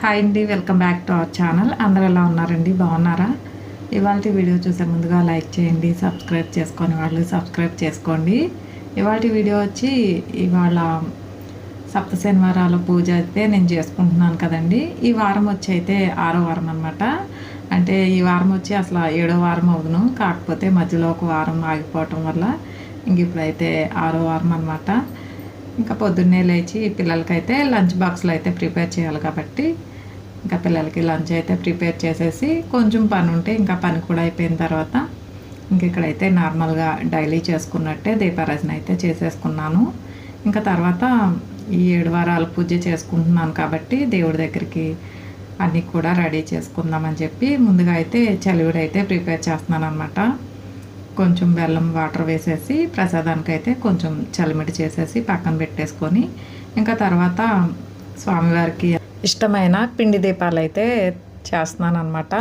Hi అండి welcome back to our channel. అందరూ ఎలా ఉన్నారండి? బాగున్నారా? ఇవాళ వీడియో చూసే ముందుగా లైక్ చేయండి సబ్స్క్రైబ్ చేసుకొని వాళ్ళు సబ్స్క్రైబ్ చేసుకోండి. ఇవాళ వీడియో వచ్చి ఇవాళ సప్త శనివారాల పూజ అయితే నేను చేసుకుంటున్నాను కదండి. ఈ వారం వచ్చి అయితే ఆరో వారం అనమాట అంటే ఈ వారం వచ్చి అసలు ఏడో వారం అవును కాకపోతే మధ్యలో ఒక వారం ఆగిపోవటం వల్ల ఇంక ఇప్పుడైతే ఆరో వారం అనమాట ఇంకా పొద్దున్నే లేచి పిల్లలకైతే లంచ్ బాక్స్లు అయితే ప్రిపేర్ చేయాలి కాబట్టి ఇంకా పిల్లలకి లంచ్ అయితే ప్రిపేర్ చేసేసి కొంచెం పని ఉంటే ఇంకా పని కూడా అయిపోయిన తర్వాత ఇంక ఇక్కడైతే నార్మల్గా డైలీ చేసుకున్నట్టే దీపారాజన అయితే చేసేసుకున్నాను. ఇంకా తర్వాత ఈ ఏడు వారాలు పూజ చేసుకుంటున్నాను కాబట్టి దేవుడి దగ్గరికి అన్నీ కూడా రెడీ చేసుకుందామని చెప్పి ముందుగా అయితే చలివిడైతే ప్రిపేర్ చేస్తున్నాను అనమాట కొంచెం బెల్లం వాటర్ వేసేసి ప్రసాదానికి అయితే కొంచెం చలిమిడి చేసేసి పక్కన పెట్టేసుకొని ఇంకా తర్వాత స్వామివారికి ఇష్టమైన పిండి దీపాలు అయితే చేస్తున్నాను అనమాట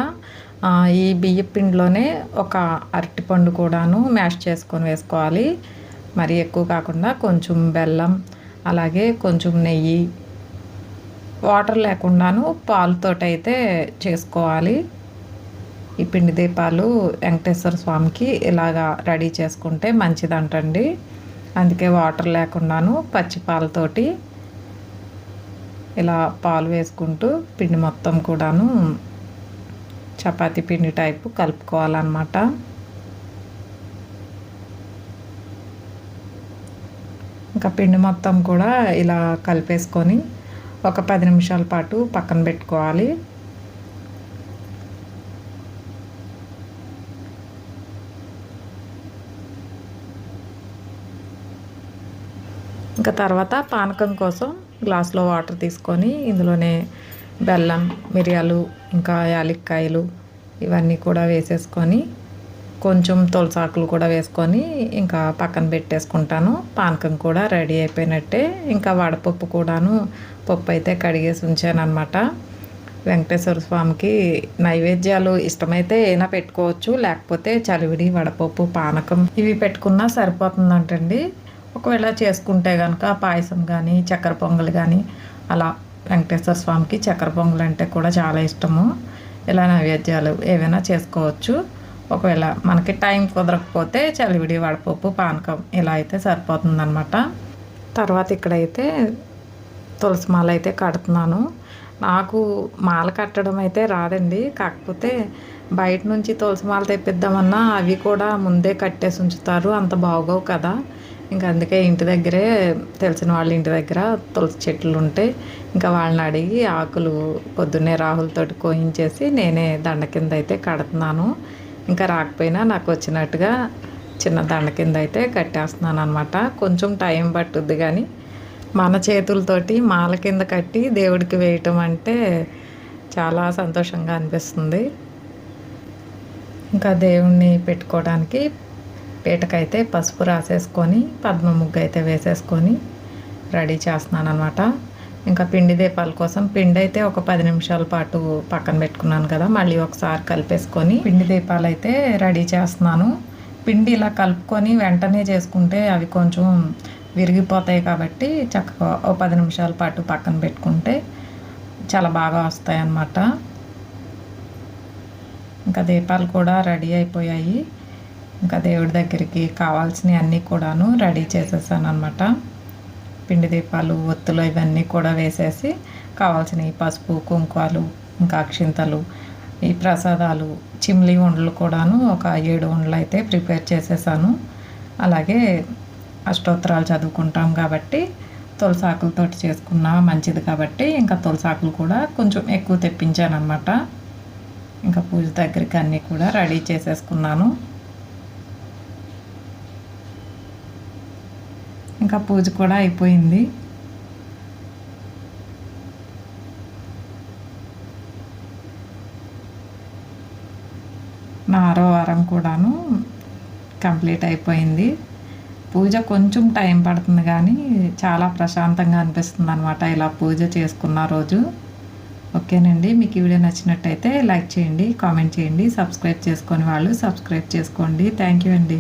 ఈ బియ్య పిండిలోనే ఒక అరటిపండు కూడాను మ్యాష్ చేసుకొని వేసుకోవాలి. మరి ఎక్కువ కాకుండా కొంచెం బెల్లం అలాగే కొంచెం నెయ్యి వాటర్ లేకుండాను పాలతోటైతే చేసుకోవాలి. ఈ పిండి దీపాలు వెంకటేశ్వర స్వామికి ఇలాగా రెడీ చేసుకుంటే మంచిదంటండి. అందుకే వాటర్ లేకుండాను పచ్చి పాలతోటి ఇలా పాలు వేసుకుంటూ పిండి మొత్తం కూడాను చపాతి పిండి టైపు కలుపుకోవాలన్నమాట. ఇంకా పిండి మొత్తం కూడా ఇలా కలిపేసుకొని ఒక పది నిమిషాల పాటు పక్కన పెట్టుకోవాలి. ఇంకా తర్వాత పానకం కోసం గ్లాస్లో వాటర్ తీసుకొని ఇందులోనే బెల్లం మిరియాలు ఇంకా యాలక్కాయలు ఇవన్నీ కూడా వేసేసుకొని కొంచెం తులసాకులు కూడా వేసుకొని ఇంకా పక్కన పెట్టేసుకుంటాను. పానకం కూడా రెడీ అయిపోయినట్టే. ఇంకా వడపప్పు కూడాను పప్పు అయితే కడిగేసి ఉంచాను అనమాట వెంకటేశ్వర స్వామికి నైవేద్యాలు ఇష్టమైతే ఏమైనా పెట్టుకోవచ్చు లేకపోతే చలివిడి వడపప్పు పానకం ఇవి పెట్టుకున్నా సరిపోతుందంటండి. ఒకవేళ చేసుకుంటే కనుక పాయసం కానీ చక్కెర పొంగల్ కానీ అలా వెంకటేశ్వర స్వామికి చక్కెర పొంగల్ అంటే కూడా చాలా ఇష్టము. ఇలా నైవేద్యాలు ఏవైనా చేసుకోవచ్చు. ఒకవేళ మనకి టైం కుదరకపోతే చలివిడి వడపప్పు పానకం ఇలా అయితే సరిపోతుందనమాట తర్వాత ఇక్కడైతే తులసి మాల అయితే కడుతున్నాను. నాకు మాల కట్టడం అయితే రాదండి. కాకపోతే బయట నుంచి తులసి మాల తెప్పిద్దామన్నా అవి కూడా ముందే కట్టేసి ఉంచుతారు. అంత బాగోవు కదా. ఇంకా అందుకే ఇంటి దగ్గరే తెలిసిన వాళ్ళ ఇంటి దగ్గర తులసి చెట్లు ఉంటే ఇంకా వాళ్ళని అడిగి ఆకులు పొద్దున్నే రాహులతోటి కోయించేసి నేనే దండ కింద అయితే కడుతున్నాను. ఇంకా రాకపోయినా నాకు వచ్చినట్టుగా చిన్న దండ కింద అయితే కట్టేస్తున్నాను అనమాట కొంచెం టైం పట్టుద్ది కానీ మన చేతులతోటి మాల కింద కట్టి దేవుడికి వేయటం అంటే చాలా సంతోషంగా అనిపిస్తుంది. ఇంకా దేవుణ్ణి పెట్టుకోవడానికి పీటకైతే పసుపు రాసేసుకొని పద్మ ముగ్గు అయితే వేసేసుకొని రెడీ చేస్తున్నాను అనమాట ఇంకా పిండి దీపాల కోసం పిండి అయితే ఒక పది నిమిషాల పాటు పక్కన పెట్టుకున్నాను కదా మళ్ళీ ఒకసారి కలిపేసుకొని పిండి దీపాలు అయితే రెడీ చేస్తున్నాను. పిండి ఇలా కలుపుకొని వెంటనే చేసుకుంటే అవి కొంచెం విరిగిపోతాయి కాబట్టి చక్కగా ఒక పది నిమిషాల పాటు పక్కన పెట్టుకుంటే చాలా బాగా వస్తాయి అన్నమాట ఇంకా దీపాలు కూడా రెడీ అయిపోయాయి. ఇంకా దేవుడి దగ్గరికి కావాల్సినవి అన్నీ కూడాను రెడీ చేసేసాను అనమాట పిండి దీపాలు ఒత్తులు ఇవన్నీ కూడా వేసేసి కావాల్సినవి పసుపు కుంకుమలు ఇంకా అక్షింతలు ఈ ప్రసాదాలు చిమ్లీ ఉండలు కూడాను ఒక ఏడు ఉండలు అయితే ప్రిపేర్ చేసేసాను. అలాగే అష్టోత్తరాలు చదువుకుంటాం కాబట్టి తులసాకులతో చేసుకున్నా మంచిది కాబట్టి ఇంకా తులసాకులు కూడా కొంచెం ఎక్కువ తెప్పించాను అనమాట ఇంకా పూజ దగ్గరికి అన్నీ కూడా రెడీ చేసేసుకున్నాను. ఇంకా పూజ కూడా అయిపోయింది. నా ఆరో వారం కూడాను కంప్లీట్ అయిపోయింది. పూజ కొంచెం టైం పడుతుంది కానీ చాలా ప్రశాంతంగా అనిపిస్తుంది అనమాట ఇలా పూజ చేసుకున్న రోజు. ఓకేనండి మీకు ఈ వీడియో నచ్చినట్టయితే లైక్ చేయండి కామెంట్ చేయండి సబ్స్క్రైబ్ చేసుకొని వాళ్ళు సబ్స్క్రైబ్ చేసుకోండి. థ్యాంక్ యూ అండి.